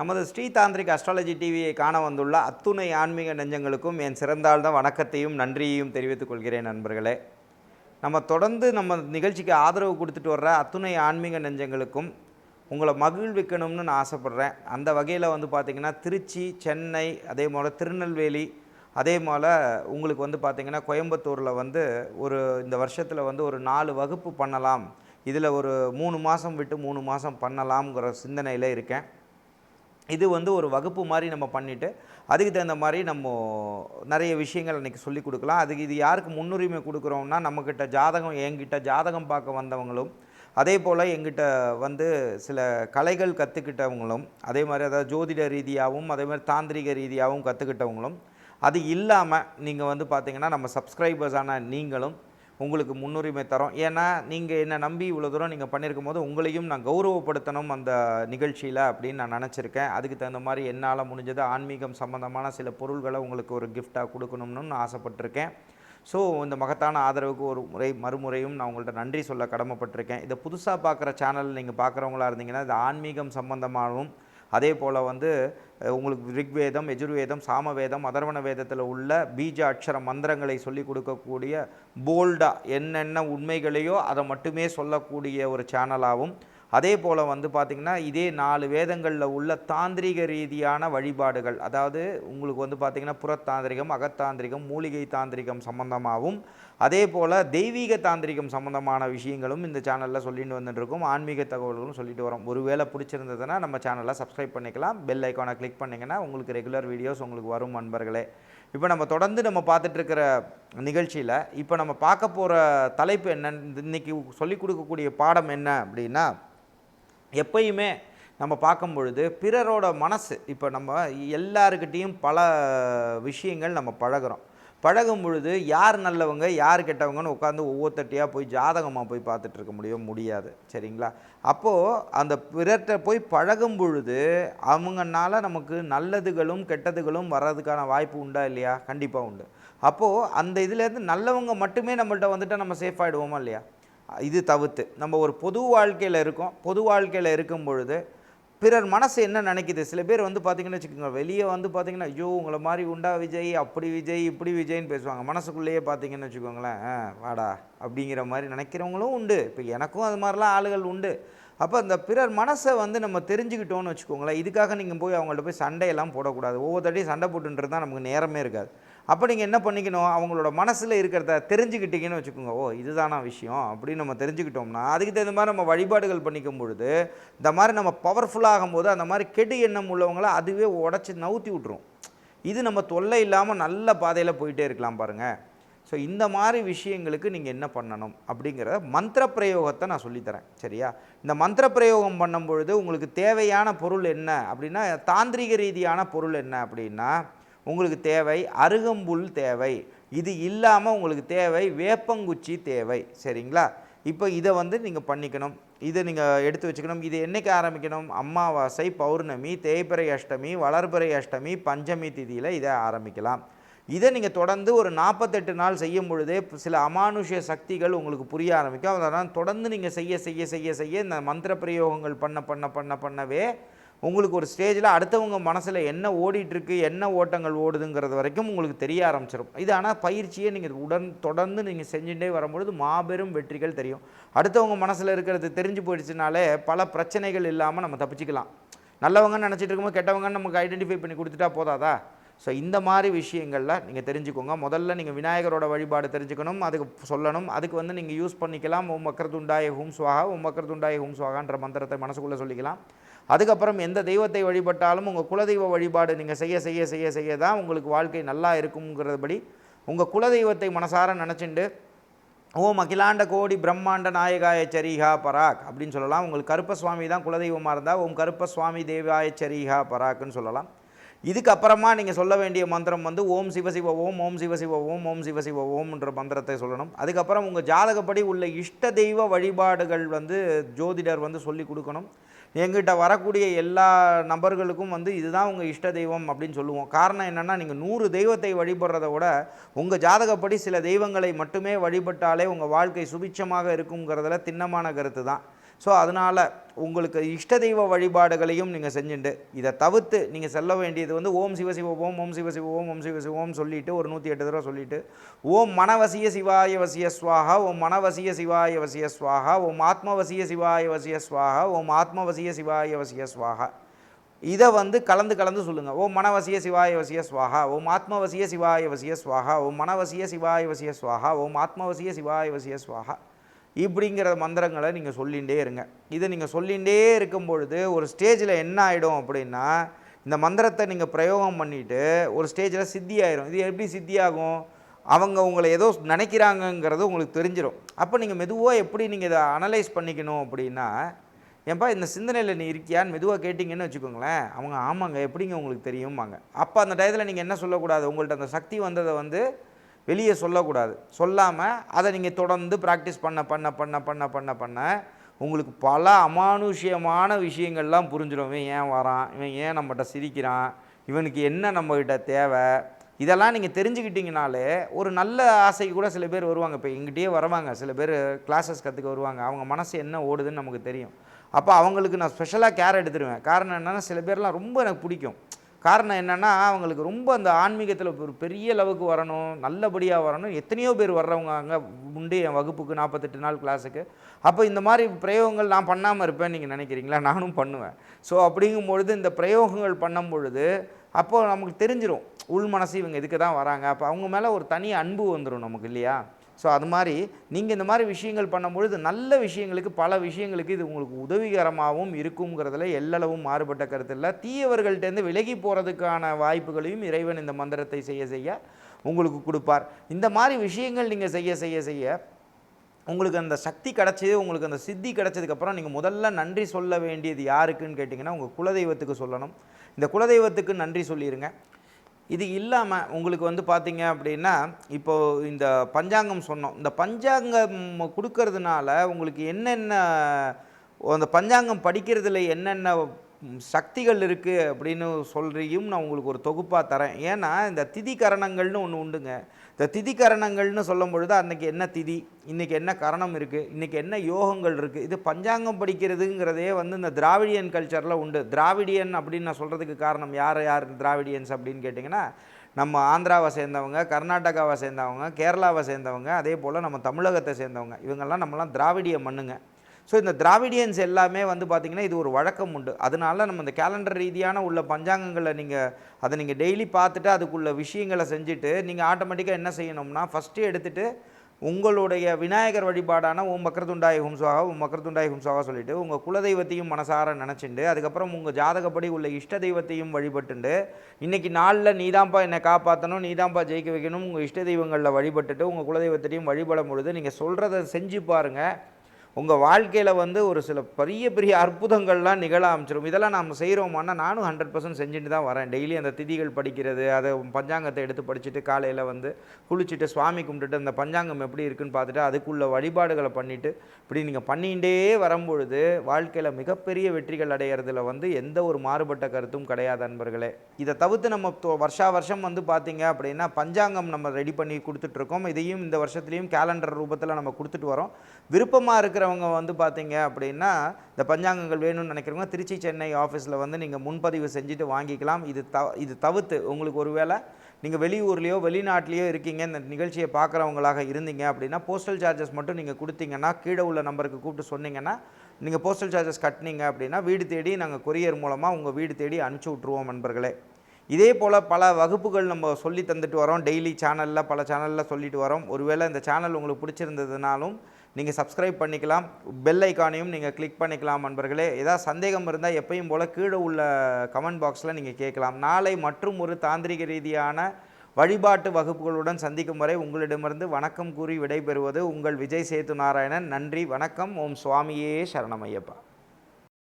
நமது ஸ்ரீ தாந்திரிக் அஸ்ட்ராலஜி டிவியை காண வந்துள்ள அத்துணை ஆன்மீக நெஞ்சங்களுக்கும் என் சிறந்தாழ்ந்த வணக்கத்தையும் நன்றியையும் தெரிவித்துக் கொள்கிறேன் நண்பர்களே. நம்ம தொடர்ந்து நம்ம நிகழ்ச்சிக்கு ஆதரவு கொடுத்துட்டு வர்ற அத்துணை ஆன்மீக நெஞ்சங்களுக்கும் உங்களை மகிழ்விக்கணும்னு நான் ஆசைப்பட்றேன். அந்த வகையில் வந்து பார்த்திங்கன்னா திருச்சி சென்னை அதே போல் திருநெல்வேலி அதே போல் உங்களுக்கு வந்து பார்த்திங்கன்னா கோயம்புத்தூரில் வந்து ஒரு இந்த வருஷத்தில் வந்து ஒரு நாலு வகுப்பு பண்ணலாம். இதில் ஒரு மூணு மாதம் விட்டு மூணு மாதம் பண்ணலாம்ங்கிற சிந்தனையில் இருக்கேன். இது வந்து ஒரு வகுப்பு மாதிரி நம்ம பண்ணிவிட்டு அதுக்கு தகுந்த மாதிரி நம்ம நிறைய விஷயங்கள் இன்றைக்கி சொல்லி கொடுக்கலாம். அதுக்கு இது யாருக்கு முன்னுரிமை கொடுக்குறோம்னா நம்மக்கிட்ட ஜாதகம் என்கிட்ட ஜாதகம் பார்க்க வந்தவங்களும் அதே போல் எங்கிட்ட வந்து சில கலைகள் கற்றுக்கிட்டவங்களும் அதே மாதிரி அதாவது ஜோதிட ரீதியாகவும் அதே மாதிரி தாந்திரிக ரீதியாகவும் கற்றுக்கிட்டவங்களும் அது இல்லாமல் நீங்கள் வந்து பார்த்தீங்கன்னா நம்ம சப்ஸ்கிரைபர்ஸான நீங்களும் உங்களுக்கு முன்னுரிமை தரோம். ஏன்னா நீங்கள் என்னை நம்பி இவ்வளோ தூரம் நீங்கள் பண்ணியிருக்கும் போது உங்களையும் நான் கௌரவப்படுத்தணும் அந்த நிகழ்ச்சியில் அப்படின்னு நான் நினச்சிருக்கேன். அதுக்கு தகுந்த மாதிரி என்னால் முடிஞ்சது ஆன்மீகம் சம்மந்தமான சில பொருள்களை உங்களுக்கு ஒரு கிஃப்டாக கொடுக்கணும்னு நான் ஆசைப்பட்டிருக்கேன். ஸோ இந்த மகத்தான ஆதரவுக்கு ஒரு முறை மறுமுறையும் நான் உங்கள்கிட்ட நன்றி சொல்ல கடமைப்பட்டிருக்கேன். இதை புதுசாக பார்க்குற சேனல் நீங்கள் பார்க்குறவங்களா இருந்தீங்கன்னா இது ஆன்மீகம் சம்மந்தமாகவும் அதே போல் வந்து உங்களுக்கு ரிக்வேதம் எஜுர்வேதம் சாமவேதம் அதர்வண வேதத்தில் உள்ள பீஜ அக்ஷர மந்திரங்களை சொல்லி கொடுக்கக்கூடிய போல்டாக என்னென்ன உண்மைகளையோ அதை மட்டுமே சொல்லக்கூடிய ஒரு சேனலாகவும் அதே போல் வந்து பார்த்திங்கன்னா இதே நாலு வேதங்களில் உள்ள தாந்திரிக ரீதியான வழிபாடுகள் அதாவது உங்களுக்கு வந்து பார்த்திங்கன்னா புறத்தாந்திரிகம் அகத்தாந்திரிகம் மூலிகை தாந்திரிகம் சம்பந்தமாகவும் அதே போல் தெய்வீக தாந்திரிகம் சம்பந்தமான விஷயங்களும் இந்த சேனலில் சொல்லிட்டு வந்துட்டுருக்கோம். ஆன்மீக தகவல்களும் சொல்லிட்டு வரோம். ஒருவேளை பிடிச்சிருந்ததுன்னா நம்ம சேனலை சப்ஸ்கிரைப் பண்ணிக்கலாம். பெல் ஐக்கானை கிளிக் பண்ணிங்கன்னா உங்களுக்கு ரெகுலர் வீடியோஸ் உங்களுக்கு வரும் நண்பர்களே. இப்போ நம்ம தொடர்ந்து நம்ம பார்த்துட்ருக்கிற நிகழ்ச்சியில் இப்போ நம்ம பார்க்க போகிற தலைப்பு என்னன்னு இன்றைக்கி சொல்லிக் கொடுக்கக்கூடிய பாடம் என்ன அப்படின்னா எப்பயுமே நம்ம பார்க்கும் பொழுது பிறரோட மனசு இப்போ நம்ம எல்லாருக்கிட்டேயும் பல விஷயங்கள் நம்ம பழகுறோம். பழகும் பொழுது யார் நல்லவங்க யார் கெட்டவங்கன்னு உட்காந்து ஒவ்வொருத்தட்டியாக போய் ஜாதகமாக போய் பார்த்துட்டு இருக்க முடியும் முடியாது. சரிங்களா? அப்போது அந்த பிறர்கிட்ட போய் பழகும் பொழுது அவங்கனால நமக்கு நல்லதுகளும் கெட்டதுகளும் வர்றதுக்கான வாய்ப்பு உண்டா இல்லையா? கண்டிப்பாக உண்டு. அப்போது அந்த இதுலேருந்து நல்லவங்க மட்டுமே நம்மள்ட்ட வந்துட்டால் நம்ம சேஃப் ஆகிடுவோமா இல்லையா? இது தவிர்த்து நம்ம ஒரு பொது வாழ்க்கையில் இருக்கோம். பொது வாழ்க்கையில் இருக்கும் பொழுது பிறர் மனசு என்ன நினைக்குது? சில பேர் வந்து பார்த்தீங்கன்னு வச்சுக்கோங்க வெளியே வந்து பார்த்தீங்கன்னா ஐயோ உங்களை மாதிரி உண்டா விஜய்? அப்படி விஜய் இப்படி விஜய்ன்னு பேசுவாங்க. மனசுக்குள்ளேயே பார்த்தீங்கன்னு வச்சுக்கோங்களேன் வாடா அப்படிங்கிற மாதிரி நினைக்கிறவங்களும் உண்டு. இப்போ எனக்கும் அது மாதிரிலாம் ஆளுகள் உண்டு. அப்போ அந்த பிறர் மனசை வந்து நம்ம தெரிஞ்சுக்கிட்டோன்னு வச்சுக்கோங்களேன் இதுக்காக நீங்கள் போய் அவங்கள்ட்ட போய் சண்டையெல்லாம் போடக்கூடாது. ஒவ்வொருத்தடையும் சண்டை போட்டுன்றது தான் நமக்கு நேரமே இருக்காது. அப்போ நீங்கள் என்ன பண்ணிக்கணும்? அவங்களோட மனசில் இருக்கிறத தெரிஞ்சுக்கிட்டீங்கன்னு வச்சுக்கோங்க. ஓ இதுதானா விஷயம்? அப்படின்னு நம்ம தெரிஞ்சுக்கிட்டோம்னா அதுக்கு தகுந்த மாதிரி நம்ம வழிபாடுகள் பண்ணிக்கும் பொழுது இந்த மாதிரி நம்ம பவர்ஃபுல்லாகும் போது அந்த மாதிரி கெடு எண்ணம் உள்ளவங்கள அதுவே உடச்சி நவுத்தி விட்ரும் இது நம்ம தொல்லை இல்லாமல் நல்ல பாதையில் போயிட்டே இருக்கலாம் பாருங்கள் ஸோ இந்த மாதிரி விஷயங்களுக்கு நீங்கள் என்ன பண்ணணும்? அப்படிங்கிறத மந்திர பிரயோகத்தை நான் சொல்லித்தரேன். சரியா? இந்த மந்திர பிரயோகம் பண்ணும் பொழுது உங்களுக்கு தேவையான பொருள் என்ன? அப்படின்னா தாந்திரிக ரீதியான பொருள் என்ன? அப்படின்னா உங்களுக்கு தேவை அருகம்புல் தேவை. இது இல்லாமல் உங்களுக்கு தேவை வேப்பங்குச்சி தேவை. சரிங்களா? இப்போ இதை வந்து நீங்கள் பண்ணிக்கணும். இதை நீங்கள் எடுத்து வச்சுக்கணும். இது என்றைக்கு ஆரம்பிக்கணும்? அமாவாசை பௌர்ணமி தேய்பிறை அஷ்டமி வளர்பிறை அஷ்டமி பஞ்சமி திதியில் இதை ஆரம்பிக்கலாம். இதை நீங்கள் தொடர்ந்து ஒரு நாற்பத்தெட்டு நாள் செய்யும் பொழுதே சில அமானுஷ்ய சக்திகள் உங்களுக்கு புரிய ஆரம்பிக்கும். அதனால் தொடர்ந்து நீங்கள் செய்ய செய்ய செய்ய செய்ய இந்த மந்திர பிரயோகங்கள் பண்ண பண்ண பண்ண பண்ணவே உங்களுக்கு ஒரு ஸ்டேஜில் அடுத்தவங்க மனசில் என்ன ஓடிட்டுருக்கு என்ன ஓட்டங்கள் ஓடுதுங்கிறது வரைக்கும் உங்களுக்கு தெரிய ஆரம்பிச்சிடும் இது ஆனால் பயிற்சியை நீங்கள் உடன் தொடர்ந்து நீங்கள் செஞ்சுட்டே வரும்பொழுது மாபெரும் வெற்றிகள் தெரியும். அடுத்தவங்க மனசில் இருக்கிறது தெரிஞ்சு போயிடுச்சுனாலே பல பிரச்சனைகள் இல்லாமல் நம்ம தப்பிச்சிக்கலாம். நல்லவங்கன்னு நினச்சிட்டு இருக்கும்போது கெட்டவங்கன்னு நமக்கு ஐடென்டிஃபை பண்ணி கொடுத்துட்டா போதாதா? ஸோ இந்த மாதிரி விஷயங்களில் நீங்கள் தெரிஞ்சுக்கோங்க. முதல்ல நீங்கள் விநாயகரோட வழிபாடு தெரிஞ்சுக்கணும் அதுக்கு சொல்லணும். அதுக்கு வந்து நீங்கள் யூஸ் பண்ணிக்கலாம். ஓம் வக்கரதுண்டாய ஹூம் சுவாகா ஓம் வக்கரதுண்டாய ஹூம் சுவாகான்ற மந்திரத்தை மனசுக்குள்ளே சொல்லிக்கலாம். அதுக்கப்புறம் எந்த தெய்வத்தை வழிபட்டாலும் உங்கள் குலதெய்வ வழிபாடு நீங்கள் செய்ய செய்ய செய்ய செய்ய தான் உங்களுக்கு வாழ்க்கை நல்லா இருக்குங்கிறபடி உங்கள் குலதெய்வத்தை மனசார நினச்சிண்டு ஓம் அகிலாண்ட கோடி பிரம்மாண்ட நாயகாய சரிஹா பராக் அப்படின்னு சொல்லலாம். உங்களுக்கு கருப்பசுவாமி தான் குலதெய்வமாக இருந்தால் ஓம் கருப்பசுவாமி தேவாய சரிஹா பராக்னு சொல்லலாம். இதுக்கப்புறமா நீங்கள் சொல்ல வேண்டிய மந்திரம் வந்து ஓம் சிவசிவ ஓம் ஓம் சிவசிவ ஓம் ஓம் சிவசிவ ஓம்ன்ற மந்திரத்தை சொல்லணும். அதுக்கப்புறம் உங்கள் ஜாதகப்படி உள்ள இஷ்ட தெய்வ வழிபாடுகள் வந்து ஜோதிடர் வந்து சொல்லி கொடுக்கணும். எங்கிட்ட வரக்கூடிய எல்லா நபர்களுக்கும் வந்து இதுதான் உங்கள் இஷ்ட தெய்வம் அப்படின்னு சொல்லுவோம். காரணம் என்னென்னா நீங்கள் நூறு தெய்வத்தை வழிபடுறத விட உங்கள் ஜாதகப்படி சில தெய்வங்களை மட்டுமே வழிபட்டாலே உங்கள் வாழ்க்கை சுபிச்சமாக இருக்குங்கிறதுல திண்ணமான கருத்து தான் ஸோ அதனால் உங்களுக்கு இஷ்ட தெய்வ வழிபாடுகளையும் நீங்கள் செஞ்சுட்டு இதை தவிர்த்து நீங்கள் செல்ல வேண்டியது வந்து ஓம் சிவ சிவ ஓம் ஓம் சிவ சிவ ஓம் ஓம் சிவ ஓம் சொல்லிட்டு ஒரு நூற்றி எட்டு தடவை சொல்லிட்டு ஓம் மனவசிய சிவாய வசிய ஸ்வாஹா ஓம் மனவசிய சிவாய வசிய ஸ்வாஹா ஓம் ஆத்மவசிய சிவாய வசிய ஸ்வாஹா ஓம் ஆத்மவசிய சிவாய வசிய ஸ்வாஹா. இதை வந்து கலந்து கலந்து சொல்லுங்கள் ஓம் மனவசிய சிவாய வசிய ஸ்வாஹா ஓம் ஆத்மவசிய சிவாய வசிய ஸ்வாஹா ஓம் மனவசிய சிவாய வசிய ஸ்வாஹா ஓம் ஆத்மவசிய சிவாய வசிய ஸ்வாஹா. இப்படிங்கிற மந்திரங்களை நீங்கள் சொல்லிகிட்டே இருங்க. இதை நீங்கள் சொல்லிகிட்டே இருக்கும் பொழுது ஒரு ஸ்டேஜில் என்ன ஆகிடும் அப்படின்னா இந்த மந்திரத்தை நீங்கள் பிரயோகம் பண்ணிவிட்டு ஒரு ஸ்டேஜில் சித்தி ஆயிரும் இது எப்படி சித்தியாகும்? அவங்க உங்களை ஏதோ நினைக்கிறாங்கங்கிறது உங்களுக்கு தெரிஞ்சிடும் அப்போ நீங்கள் மெதுவாக எப்படி நீங்கள் இதை அனலைஸ் பண்ணிக்கணும் அப்படின்னா ஏன்பா இந்த சிந்தனையில் நீ இருக்கியான்னு மெதுவாக கேட்டிங்கன்னு வச்சுக்கோங்களேன். அவங்க ஆமாங்க எப்படிங்க உங்களுக்கு தெரியுமாங்க அப்போ அந்த டயத்தில் நீங்கள் என்ன சொல்லக்கூடாது? உங்கள்கிட்ட அந்த சக்தி வந்ததை வந்து வெளியே சொல்லக்கூடாது. சொல்லாமல் அதை நீங்கள் தொடர்ந்து ப்ராக்டிஸ் பண்ண பண்ண பண்ண பண்ண பண்ண பண்ண உங்களுக்கு பல அமானுஷ்யமான விஷயங்கள்லாம் புரிஞ்சிடும். இவன் ஏன் வரான்? இவன் ஏன் நம்மகிட்ட சிரிக்கிறான்? இவனுக்கு என்ன நம்மகிட்ட தேவை? இதெல்லாம் நீங்கள் தெரிஞ்சுக்கிட்டிங்கனாலே ஒரு நல்ல ஆசைக்கு கூட சில பேர் வருவாங்க. இப்போ எங்கிட்டயே வருவாங்க. சில பேர் கிளாஸஸ் கற்றுக்க வருவாங்க. அவங்க மனசு என்ன ஓடுதுன்னு நமக்கு தெரியும். அப்போ அவங்களுக்கு நான் ஸ்பெஷலாக கேர் எடுத்துருவேன். காரணம் என்னென்னா சில பேர்லாம் ரொம்ப எனக்கு பிடிக்கும். காரணம் என்னென்னா அவங்களுக்கு ரொம்ப அந்த ஆன்மீகத்தில் ஒரு பெரிய அளவுக்கு வரணும் நல்லபடியாக வரணும். எத்தனையோ பேர் வர்றவங்க அங்கே உண்டு என் வகுப்புக்கு நாற்பத்தெட்டு நாள் கிளாஸுக்கு. அப்போ இந்த மாதிரி பிரயோகங்கள் நான் பண்ணாமல் இருப்பேன் நீங்கள் நினைக்கிறீங்களா? நானும் பண்ணுவேன். ஸோ அப்படிங்கும் பொழுது இந்த பிரயோகங்கள் பண்ணும் பொழுது அப்போது நமக்கு தெரிஞ்சிடும் உள் மனசு இவங்க இதுக்கு தான் வராங்க? அப்போ அவங்க மேலே ஒரு தனி அன்பு வந்துடும் நமக்கு இல்லையா? ஸோ அது மாதிரி நீங்கள் இந்த மாதிரி விஷயங்கள் பண்ணும்பொழுது நல்ல விஷயங்களுக்கு பல விஷயங்களுக்கு இது உங்களுக்கு உதவிகரமாகவும் இருக்குங்கிறதுல எல்லளவும் மாறுபட்ட கருத்து இல்லை. தீயவர்கள்ட்டேருந்து விலகி போகிறதுக்கான வாய்ப்புகளையும் இறைவன் இந்த மந்திரத்தை செய்ய செய்ய உங்களுக்கு கொடுப்பார். இந்த மாதிரி விஷயங்கள் நீங்கள் செய்ய செய்ய செய்ய உங்களுக்கு அந்த சக்தி கிடச்சது உங்களுக்கு அந்த சித்தி கிடச்சதுக்கப்புறம் நீங்கள் முதல்ல நன்றி சொல்ல வேண்டியது யாருக்குன்னு கேட்டிங்கன்னா உங்கள் குலதெய்வத்துக்கு சொல்லணும். இந்த குலதெய்வத்துக்கு நன்றி சொல்லிடுங்க இது இல்லாமல் உங்களுக்கு வந்து பார்த்தீங்க அப்படின்னா இப்போது இந்த பஞ்சாங்கம் சொன்னோம். இந்த பஞ்சாங்கம் கொடுக்கறதுனால உங்களுக்கு என்னென்ன அந்த பஞ்சாங்கம் படிக்கிறதுல என்னென்ன சக்திகள் இருக்குது அப்படின்னு சொல்கிறியும் நான் உங்களுக்கு ஒரு தொகுப்பாக தரேன். ஏன்னா இந்த திதி கரணங்கள்னு ஒன்று உண்டுங்க. இந்த திதி கரணங்கள்னு சொல்லும் பொழுது அன்றைக்கி என்ன திதி இன்றைக்கி என்ன கரணம் இருக்குது இன்றைக்கி என்ன யோகங்கள் இருக்குது இது பஞ்சாங்கம் படிக்கிறதுங்கிறதே வந்து இந்த திராவிடியன் கல்ச்சரில் உண்டு. திராவிடியன் அப்படின்னு நான் சொல்கிறதுக்கு காரணம் யார் யார் திராவிடியன்ஸ் அப்படின்னு கேட்டிங்கன்னா நம்ம ஆந்திராவை சேர்ந்தவங்க கர்நாடகாவை சேர்ந்தவங்க கேரளாவை சேர்ந்தவங்க அதே போல் நம்ம தமிழகத்தை சேர்ந்தவங்க. இவங்கெல்லாம் நம்மலாம் திராவிடிய மண்ணுங்க. ஸோ இந்த திராவிடியன்ஸ் எல்லாமே வந்து பார்த்திங்கன்னா இது ஒரு வழக்கம் உண்டு. அதனால நம்ம இந்த கேலண்டர் ரீதியான உள்ள பஞ்சாங்கங்களை நீங்கள் அதை நீங்கள் டெய்லி பார்த்துட்டு அதுக்குள்ள விஷயங்களை செஞ்சுட்டு நீங்கள் ஆட்டோமேட்டிக்காக என்ன செய்யணும்னா ஃபஸ்ட்டு எடுத்துகிட்டு உங்களுடைய விநாயகர் வழிபாடான உன் மக்கரதுண்டாய் ஹும்சாக உன் மக்கரதுண்டாய் ஹும்சாக சொல்லிவிட்டு உங்கள் குலதெய்வத்தையும் மனசார நினச்சிண்டு அதுக்கப்புறம் உங்கள் ஜாதகப்படி உள்ள இஷ்ட தெய்வத்தையும் வழிபட்டுண்டு இன்றைக்கி நாளில் நீதான்ப்பா என்னை காப்பாற்றணும் நீதான்ப்பா ஜெயிக்க வைக்கணும் உங்கள் இஷ்ட தெய்வங்களில் வழிபட்டுட்டு உங்கள் குலதெய்வத்தையும் வழிபடும் பொழுது நீங்கள் சொல்கிறத செஞ்சு பாருங்கள் உங்கள் வாழ்க்கையில் வந்து ஒரு சில பெரிய பெரிய அற்புதங்கள்லாம் நிகழ ஆரம்பிச்சிடும் இதெல்லாம் நம்ம செய்கிறோமான்னா நானும் ஹண்ட்ரட் பர்சன்ட் செஞ்சுட்டு தான் வரேன். டெய்லி அந்த திதிகள் படிக்கிறது அதை பஞ்சாங்கத்தை எடுத்து படிச்சுட்டு காலையில் வந்து குளிச்சுட்டு சுவாமி கும்பிட்டுட்டு அந்த பஞ்சாங்கம் எப்படி இருக்குன்னு பார்த்துட்டு அதுக்குள்ள வழிபாடுகளை பண்ணிவிட்டு இப்படி நீங்கள் பண்ணிகிட்டே வரும்பொழுது வாழ்க்கையில் மிகப்பெரிய வெற்றிகள் அடையிறதுல வந்து எந்த ஒரு மாறுபட்ட கருத்தும் கிடையாது அன்பர்களே. இதை தவிர்த்து நம்ம வருஷா வருஷம் வந்து பார்த்தீங்க அப்படின்னா பஞ்சாங்கம் நம்ம ரெடி பண்ணி கொடுத்துட்ருக்கோம் இதையும் இந்த வருஷத்துலேயும் கேலண்டர் ரூபத்தில் நம்ம கொடுத்துட்டு வரோம். விருப்பமாக இருக்கிற இருக்கிறவங்க வந்து பார்த்தீங்க அப்படின்னா இந்த பஞ்சாங்கங்கள் வேணும்னு நினைக்கிறவங்க திருச்சி சென்னை ஆஃபீஸில் வந்து நீங்கள் முன்பதிவு செஞ்சுட்டு வாங்கிக்கலாம். இது த இது தவிர்த்து உங்களுக்கு ஒருவேளை நீங்கள் வெளியூர்லேயோ வெளிநாட்டிலையோ இருக்கீங்க இந்த நிகழ்ச்சியை பார்க்குறவங்களாக இருந்தீங்க அப்படின்னா போஸ்டல் சார்ஜஸ் மட்டும் நீங்கள் கொடுத்தீங்கன்னா கீழே உள்ள நம்பருக்கு கூப்பிட்டு சொன்னீங்கன்னா நீங்கள் போஸ்டல் சார்ஜஸ் கட்டினீங்க அப்படின்னா வீடு தேடி நாங்கள் கொரியர் மூலமாக உங்கள் வீடு தேடி அனுப்பிச்சி விட்ருவோம் நண்பர்களே. இதே போல் பல வகுப்புகள் நம்ம சொல்லி தந்துட்டு வரோம். டெய்லி சேனலில் பல சேனலில் சொல்லிட்டு வரோம். ஒருவேளை இந்த சேனல் உங்களுக்கு பிடிச்சிருந்ததுனாலும் நீங்கள் சப்ஸ்கிரைப் பண்ணிக்கலாம். பெல் ஐக்கானையும் நீங்கள் கிளிக் பண்ணிக்கலாம் நண்பர்களே. ஏதாவது சந்தேகம் இருந்தால் எப்பயும் போல் கீழே உள்ள கமெண்ட் பாக்ஸில் நீங்கள் கேட்கலாம். நாளை மற்றும் ஒரு தாந்திரிக ரீதியான வழிபாட்டு வகுப்புகளுடன் சந்திக்கும் வரை உங்களிடமிருந்து வணக்கம் கூறி விடைபெறுவது உங்கள் விஜய் சேது நாராயணன் நன்றி வணக்கம். ஓம் சுவாமியே சரணமையப்பா